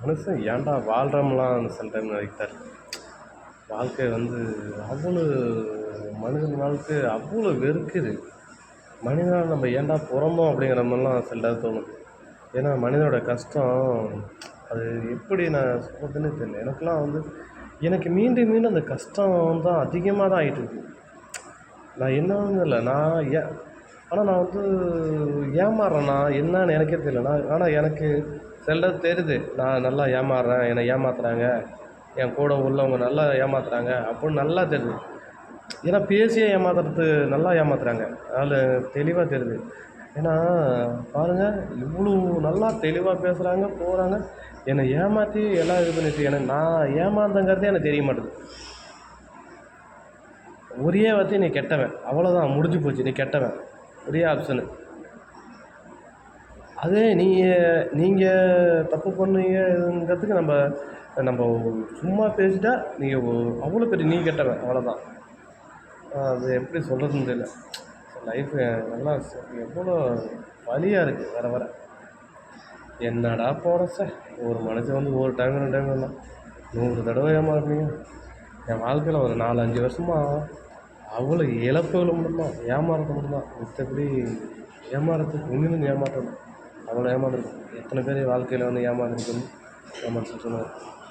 மனுஷன் ஏன்டா வாழ்கிறோம்லாம் சில டைம் நினைத்தார் வாழ்க்கை வந்து அவ்வளோ மனிதன் வாழ்க்கை அவ்வளோ வெறுக்குது. மனிதனால் நம்ம ஏன்டா பிறந்தோம் அப்படிங்கிற மாதிரிலாம் சில தோணும். ஏன்னா மனிதனோட கஷ்டம் அது எப்படி நான் சொல்கிறதுன்னு தெரியல. எனக்கெலாம் வந்து எனக்கு மீண்டும் மீண்டும் அந்த கஷ்டம் தான் அதிகமாக தான் ஆகிட்டு இருக்கு. நான் என்னன்னு இல்லை நான் ஏன் ஆனால் நான் வந்து ஏமாறுறேனா என்னன்னு எனக்கே தெரியலண்ணா ஆனால் எனக்கு சில தெரியுது. நான் நல்லா ஏமாறுறேன் என்னை ஏமாத்துறாங்க. என் கூட உள்ளவங்க நல்லா ஏமாத்துறாங்க அப்படின்னு நல்லா தெரியுது. ஏன்னா பேசியே ஏமாத்துறது நல்லா ஏமாத்துறாங்க. அதில் தெளிவாக தெரியுது. ஏன்னா பாருங்கள் இவ்வளோ நல்லா தெளிவாக பேசுகிறாங்க போகிறாங்க என்னை ஏமாற்றி எல்லாம் இது பண்ணிட்டு எனக்கு நான் ஏமாந்தங்கிறதே எனக்கு தெரிய மாட்டேது ஒரே வார்த்தை நீ கெட்டவன். அவ்வளோதான் முடிஞ்சு போச்சு. நீ கெட்டவன். ஒரே ஆப்ஷனு அதே நீங்கள் நீங்கள் தப்பு பண்ணீங்கிறதுக்கு நம்ம நம்ம சும்மா பேசிட்டா நீங்கள் அவ்வளோ பெரிய நீ கெட்டவன் அவ்வளோதான். அது எப்படி சொல்கிறதுன்னு தெரியல. லைஃப் நல்லா எவ்வளோ வலியாக இருக்குது வர வர. என்னடா போட சார் ஒரு மனுஷன் வந்து ஒரு டைம் ரெண்டு டைம் வரலாம். நூறு தடவை ஏமாறுறீங்க என் வாழ்க்கையில் ஒரு நாலஞ்சு வருஷமாக அவ்வளோ இழப்புகள் மட்டும்தான் ஏமாறது மட்டும்தான். மற்றபடி ஏமாறதுக்கு இன்னும் ஏமாற்றணும். அவ்வளோ ஏமாந்துருக்கோம் எத்தனை பேர் வாழ்க்கையில் வந்து ஏமாந்துருக்குன்னு ஏமாற்றிட்டு சொன்னார்.